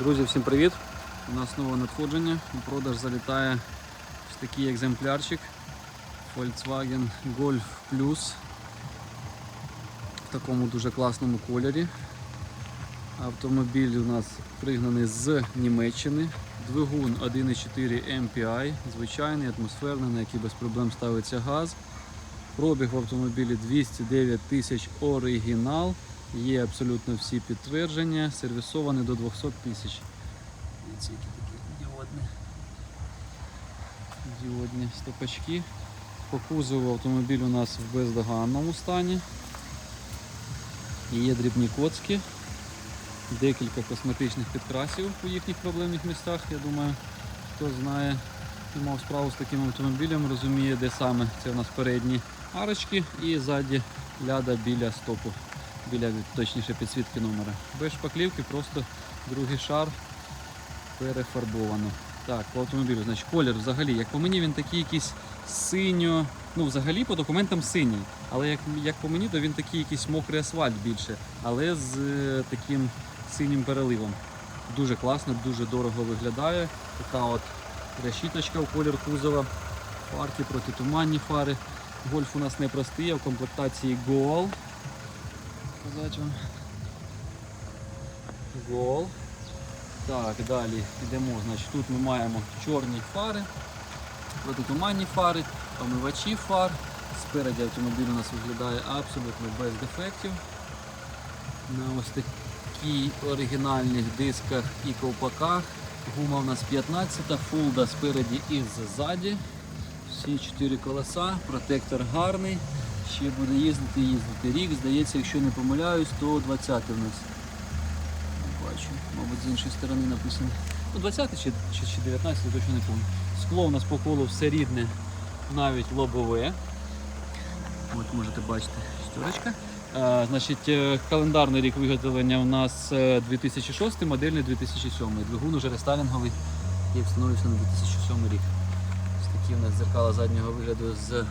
Друзі, всім привіт! У нас нове надходження. У продаж залітає ось такий екземплярчик Volkswagen Golf Plus в такому дуже класному кольорі. Автомобіль у нас пригнаний з Німеччини. Двигун 1.4 MPI, звичайний, атмосферний, на який без проблем ставиться газ. Пробіг в автомобілі 209 тисяч оригінал. Є абсолютно всі підтвердження, сервісований до 200 тисяч. Дивіться, які такі діодні. Діодні стопачки. По кузову автомобіль у нас в бездоганному стані. Є дрібні коцки, декілька косметичних підкрасів у їхніх проблемних містах. Я думаю, хто знає і мав справу з таким автомобілем, розуміє, де саме це у нас передні арочки і ззаді ляда біля стопу, біля точніше підсвітки номера. Без шпаклівки, просто другий шар перефарбовано. Так, по автомобілю, значить, колір взагалі, як по мені, він такий якийсь синьо. Ну, взагалі по документам синій. Але як, як по мені, то він такий якийсь мокрий асфальт більше, але з е, таким синім переливом. Дуже класно, дуже дорого виглядає. Така от решіточка у колір кузова, фарки протитуманні фари. Гольф у нас не простий, а в комплектації Goal. Показати вам. Goal. Так, далі йдемо. Значить, тут ми маємо чорні фари, протитуманні фари, омивачі фар. Спереді автомобіль у нас виглядає абсолютно без дефектів. На ось такій оригінальних дисках і ковпаках. Гума у нас 15, фулда спереді і ззаді. Всі чотири колеса, протектор гарний. Ще буде їздити, їздити рік. Здається, якщо не помиляюсь, то 20 у нас. Бачу, мабуть, з іншої сторони написано. Ну, 20 чи, чи, чи 19, я точно не пам'ятаю. Скло у нас по колу все рідне, навіть лобове. От можете бачити шторочка. А, значить, е, календарний рік виготовлення у нас е, 2006, модельний 2007. Двигун уже рестайлінговий, який встановився на 2007 рік. Ось такі у нас дзеркала заднього вигляду з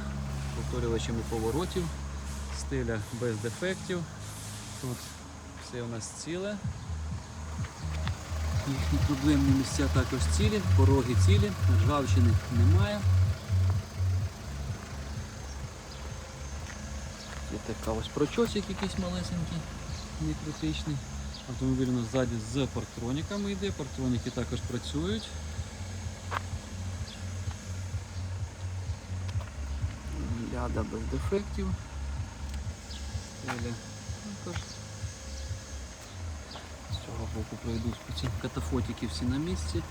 повторювачами поворотів, стиля без дефектів. Тут все у нас ціле. Їхні проблемні місця також цілі, пороги цілі, ржавчини немає. Є така ось прочосик якийсь малесенький, не критичний. Автомобіль у нас ззаді з парктроніками йде, парктроніки також працюють. Ляда без дефектів. Стеля також. З цього боку пройду ці катафотики всі на місці.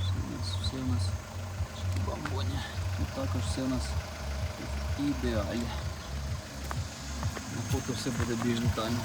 Все у нас, все у нас в бамбоні. І також все у нас ідеально. На фото все буде більш детально.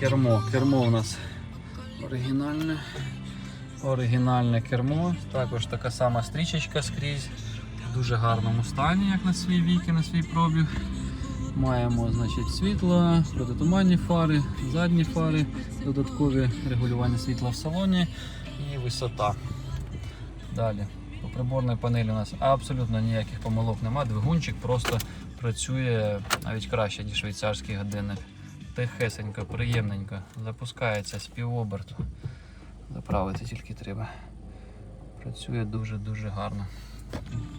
Кермо. Кермо у нас оригінальне. Оригінальне кермо. Також така сама стрічечка скрізь. В дуже гарному стані, як на свій вік і на свій пробіг. Маємо значить, світло, протитуманні фари, задні фари, додаткові регулювання світла в салоні і висота. Далі. По приборній панелі у нас абсолютно ніяких помилок немає. Двигунчик просто працює навіть краще, ніж швейцарський годинник. Тихесенько, приємненько. Запускається з півоберту. Заправити тільки треба. Працює дуже-дуже гарно.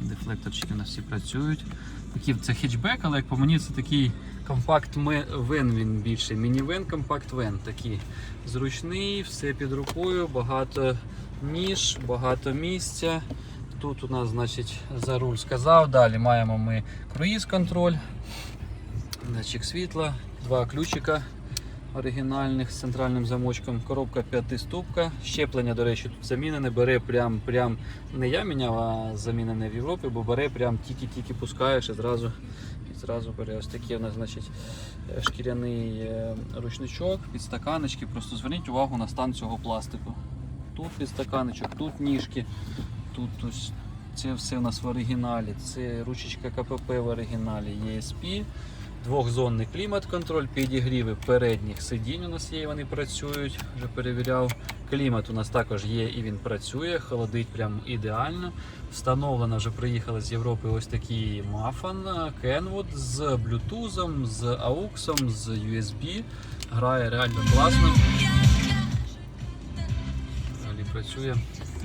Дефлекторчики у всі працюють. Такий це хетчбек, але як по мені це такий компакт вен він більше. Мінівен, компакт вен. Такий зручний, все під рукою, багато ніж, багато місця. Тут у нас, значить, за руль сказав. Далі маємо ми круїз контроль, датчик світла, два ключика оригінальних з центральним замочком. Коробка п'ятиступка. Щеплення, до речі, тут замінене. Бере прям, прям не я міняв, а замінене в Європі, бо бере прям тільки-тільки пускаєш і зразу, і зразу бере. Ось такий у нас значить, е, шкіряний е, ручничок, підстаканечки. Просто зверніть увагу на стан цього пластику. Тут підстаканечок, тут ніжки, тут ось це все у нас в оригіналі. Це ручечка КПП в оригіналі ESP. Двохзонний клімат-контроль, підігріви передніх сидінь у нас є, вони працюють, вже перевіряв. Клімат у нас також є і він працює, холодить прям ідеально. Встановлено вже приїхали з Європи ось такий мафан Kenwood з блютузом, з AUX, з USB. Грає реально класно. Взагалі працює.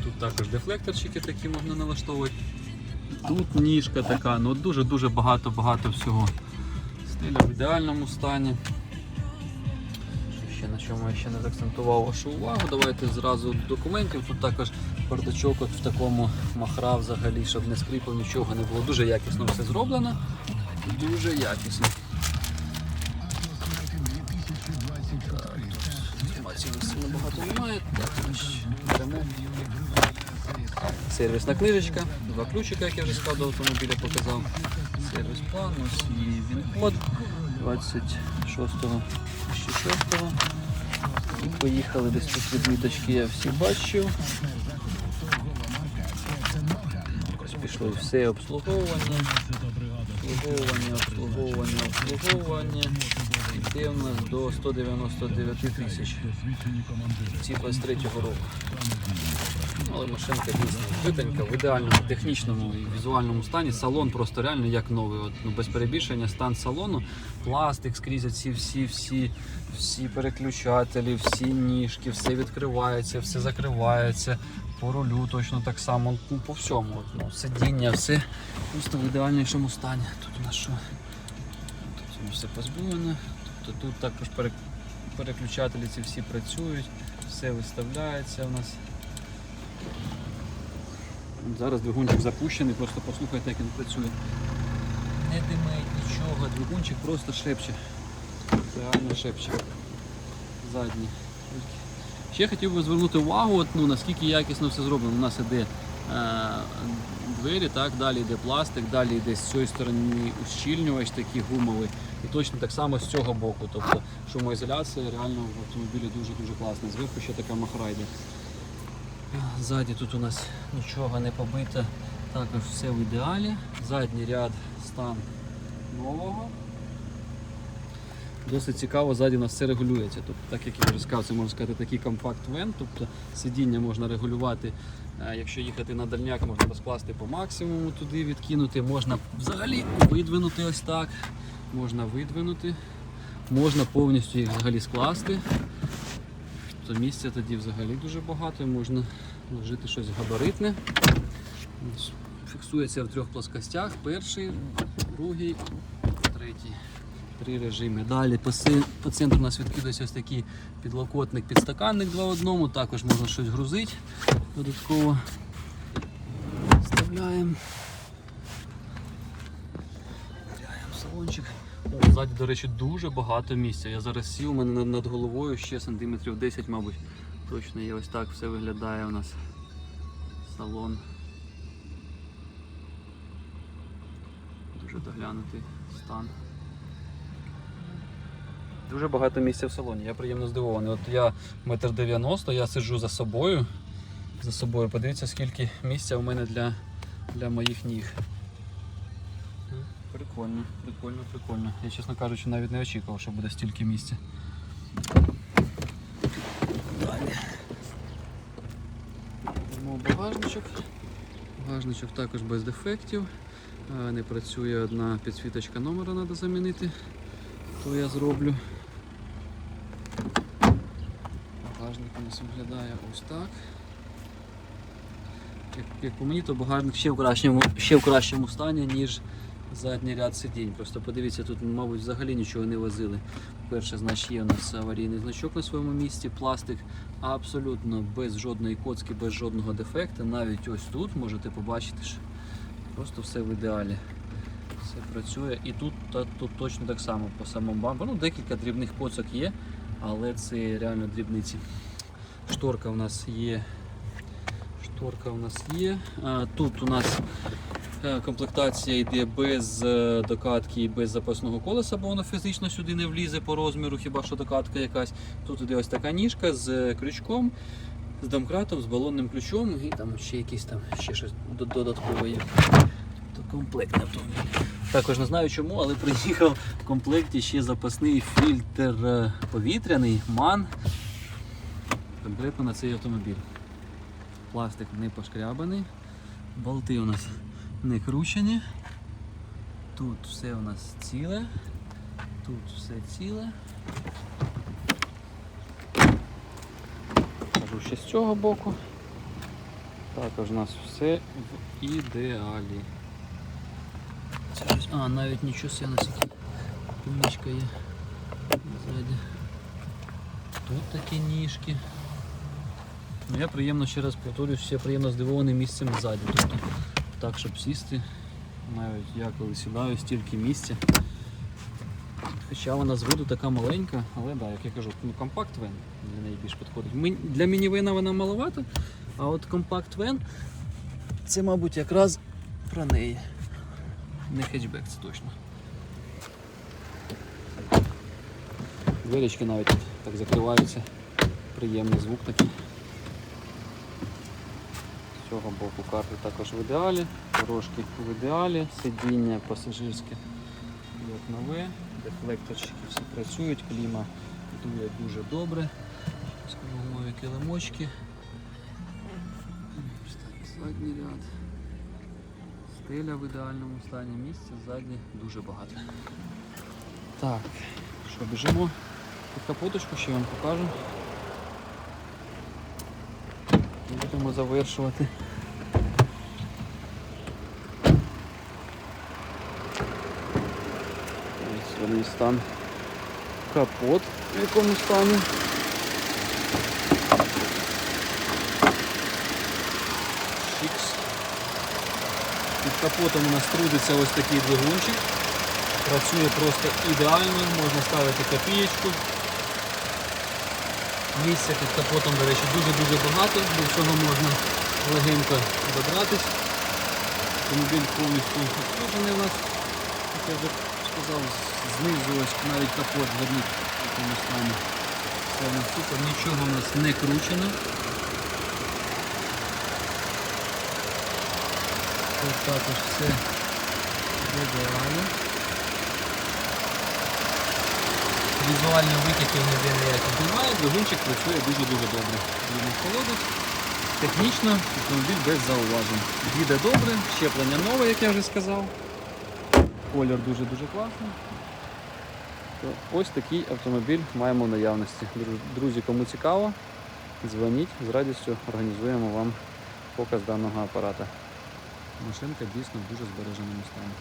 Тут також дефлекторчики такі можна налаштовувати. Тут ніжка така, ну дуже-дуже багато-багато всього. Стиля в ідеальному стані. Ще на чому я ще не заакцентував вашу увагу. Давайте зразу до документів. Тут також бардачок от в такому махра взагалі, щоб не скрипав, нічого не було. Дуже якісно все зроблено. Дуже якісно. Інформації набагато немає. Сервісна книжечка, два ключика, як я вже сказав, до автомобіля показав. Сервіс план, ось і він код 26-го 2006 І поїхали десь тут відміточки, я всі бачив. Ось пішло все обслуговування. Обслуговування, обслуговування, обслуговування. Іде в нас до 199 тисяч. Ці 23-го року. Але машинка дійсно житенька, в ідеальному технічному і візуальному стані. Салон просто реально як новий. От, ну, без перебільшення стан салону. Пластик скрізь ці всі, всі, всі переключателі, всі ніжки, все відкривається, все закривається. По рулю точно так само, ну, по всьому. От, ну, сидіння, все просто в ідеальнішому стані. Тут у нас що? Тут все позбавлено. Тобто тут також переключателі ці всі працюють, все виставляється у нас. Зараз двигунчик запущений, просто послухайте, як він працює. Не димить нічого, двигунчик просто шепче. Реально шепче. Задній. Ще хотів би звернути увагу, от, ну, наскільки якісно все зроблено. У нас іде е, двері, так, далі йде пластик, далі йде з цієї сторони ущільнювач такий гумовий. І точно так само з цього боку. Тобто шумоізоляція реально в автомобілі дуже-дуже класна. Зверху ще така махра йде. Ззаді тут у нас нічого не побито, також все в ідеалі. Задній ряд стан нового. Досить цікаво, ззаді у нас все регулюється. Тобто, так як я вже сказав, це можна сказати такий компакт-вен, тобто сидіння можна регулювати. Е, Якщо їхати на дальняк, можна розкласти по максимуму туди відкинути, можна взагалі видвинути ось так. Можна видвинути, можна повністю їх взагалі скласти то місця тоді взагалі дуже багато, і можна вложити щось габаритне. Фіксується в трьох плоскостях. Перший, другий, третій. Три режими. Далі по, центру у нас відкидається ось такий підлокотник, підстаканник два в одному. Також можна щось грузити додатково. Вставляємо. Вставляємо салончик. О, Ззаді, до речі, дуже багато місця. Я зараз сів, у мене над головою ще сантиметрів 10, мабуть. Точно є ось так все виглядає у нас салон. Дуже доглянутий стан. Дуже багато місця в салоні. Я приємно здивований. От я метр дев'яносто, я сиджу за собою. За собою. Подивіться, скільки місця у мене для, для моїх ніг. Прикольно, прикольно, прикольно. Я, чесно кажучи, навіть не очікував, що буде стільки місця. Далі. Йдемо багажничок. Багажничок також без дефектів. Не працює одна підсвіточка номера, треба замінити. То я зроблю. Багажник у нас виглядає ось так. Як, як по мені, то багажник ще в кращому, ще в кращому стані, ніж задній ряд сидінь. Просто подивіться, тут, мабуть, взагалі нічого не возили. Перше, значить, є у нас аварійний значок на своєму місці, пластик абсолютно без жодної коцки, без жодного дефекту. Навіть ось тут можете побачити, що просто все в ідеалі. Все працює. І тут, та, тут точно так само по самому бамперу. Ну, декілька дрібних коцок є, але це реально дрібниці. Шторка у нас є. Шторка у нас є. Тут у нас комплектація йде без е, докатки і без запасного колеса, бо воно фізично сюди не влізе по розміру, хіба що докатка якась. Тут іде ось така ніжка з е, крючком, з домкратом, з балонним ключом і там ще якісь там ще щось додаткове є. Тобто комплектний. Також не знаю чому, але приїхав в комплекті ще запасний фільтр е, повітряний, ман. Конкретно на цей автомобіль. Пластик не пошкрябаний, болти у нас не кручені. Тут все у нас ціле, тут все ціле. Кажу ще з цього боку. Також у нас все в ідеалі. А, навіть нічого себе на сіті. Пумичка є ззаді. Тут такі ніжки. Ну, я приємно ще раз повторюсь, ще приємно здивований місцем ззаді. Тобто, так, щоб сісти, навіть я коли сідаю, стільки місця. Хоча вона з виду така маленька, але да, як я кажу, ну, компакт вен для неї більш підходить. Для мінівена вона маловата, а от компакт вен це, мабуть, якраз про неї. Не хетчбек, це точно. Дверечки навіть так закриваються. Приємний звук такий. З цього боку карти також в ідеалі, дорожки в ідеалі, сидіння пасажирське як нове, дефлекторчики всі працюють, кліма дує дуже добре. Скоромові килимочки. Задній ряд. Стеля в ідеальному стані, місця ззаді дуже багато. Так, що біжимо під капоточку, ще вам покажу. Будемо завершувати. Ось вони стан. Капот в якому стані. Шікс. Під капотом у нас трудиться ось такий двигунчик. Працює просто ідеально, можна ставити копієчку. Місця під капотом, до речі, дуже-дуже багато, до всього можна легенько добратись. Автомобіль повністю обслужений у нас, як я вже сказав, знизу ось навіть капот зверніть в якому стані. Все у нас супер, нічого у нас не кручено. Тут також все в ідеалі. Візуально витіків ніде ніяких немає, двигунчик працює дуже-дуже добре. Він холодить. Технічно автомобіль без зауважень. Їде добре, щеплення нове, як я вже сказав. Колір дуже-дуже класний. То ось такий автомобіль маємо в наявності. Друзі, кому цікаво, дзвоніть, з радістю організуємо вам показ даного апарата. Машинка дійсно в дуже збереженому стані.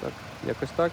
Так, якось так.